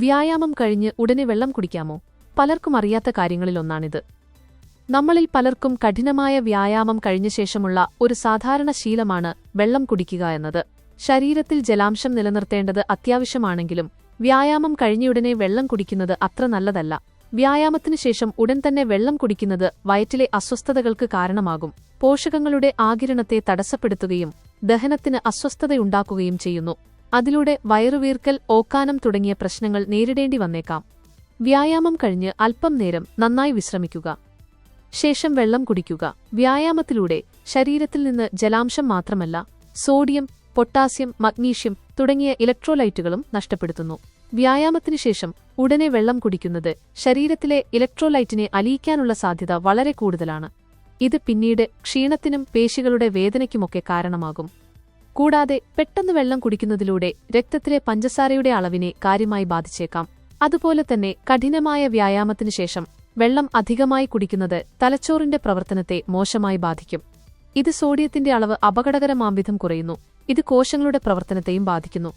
വ്യായാമം കഴിഞ്ഞ് ഉടനെ വെള്ളം കുടിക്കാമോ? പലർക്കും അറിയാത്ത കാര്യങ്ങളിലൊന്നാണിത്. നമ്മളിൽ പലർക്കും കഠിനമായ വ്യായാമം കഴിഞ്ഞ ശേഷമുള്ള ഒരു സാധാരണ ശീലമാണ് വെള്ളം കുടിക്കുക എന്നത്. ശരീരത്തിൽ ജലാംശം നിലനിർത്തേണ്ടത് അത്യാവശ്യമാണെങ്കിലും വ്യായാമം കഴിഞ്ഞയുടനെ വെള്ളം കുടിക്കുന്നത് അത്ര നല്ലതല്ല. വ്യായാമത്തിനു ശേഷം ഉടൻ തന്നെ വെള്ളം കുടിക്കുന്നത് വയറ്റിലെ അസ്വസ്ഥതകൾക്ക് കാരണമാകും. പോഷകങ്ങളുടെ ആകിരണത്തെ തടസ്സപ്പെടുത്തുകയും ദഹനത്തിന് അസ്വസ്ഥതയുണ്ടാക്കുകയും ചെയ്യുന്നു. അതിലൂടെ വയറുവീർക്കൽ ഓക്കാനം തുടങ്ങിയ പ്രശ്നങ്ങൾ നേരിടേണ്ടി വന്നേക്കാം. വ്യായാമം കഴിഞ്ഞ് അല്പം നേരം നന്നായി വിശ്രമിക്കുക. ശേഷം വെള്ളം കുടിക്കുക. വ്യായാമത്തിലൂടെ ശരീരത്തിൽ നിന്ന് ജലാംശം മാത്രമല്ല സോഡിയം പൊട്ടാസ്യം മഗ്നീഷ്യം തുടങ്ങിയ ഇലക്ട്രോലൈറ്റുകളും നഷ്ടപ്പെടുത്തുന്നു. വ്യായാമത്തിനു ശേഷം ഉടനെ വെള്ളം കുടിക്കുന്നത് ശരീരത്തിലെ ഇലക്ട്രോലൈറ്റിനെ അലിയിക്കാനുള്ള സാധ്യത വളരെ കൂടുതലാണ്. ഇത് പിന്നീട് ക്ഷീണത്തിനും പേശികളുടെ വേദനയ്ക്കുമൊക്കെ കാരണമാകും. കൂടാതെ പെട്ടെന്ന് വെള്ളം കുടിക്കുന്നതിലൂടെ രക്തത്തിലെ പഞ്ചസാരയുടെ അളവിനെ കാര്യമായി ബാധിച്ചേക്കാം. അതുപോലെ തന്നെ കഠിനമായ വ്യായാമത്തിനു ശേഷം വെള്ളം അധികമായി കുടിക്കുന്നത് തലച്ചോറിന്റെ പ്രവർത്തനത്തെ മോശമായി ബാധിക്കും. ഇത് സോഡിയത്തിന്റെ അളവ് അപകടകരമാംവിധം കുറയുന്നു. ഇത് കോശങ്ങളുടെ പ്രവർത്തനത്തെയും ബാധിക്കുന്നു.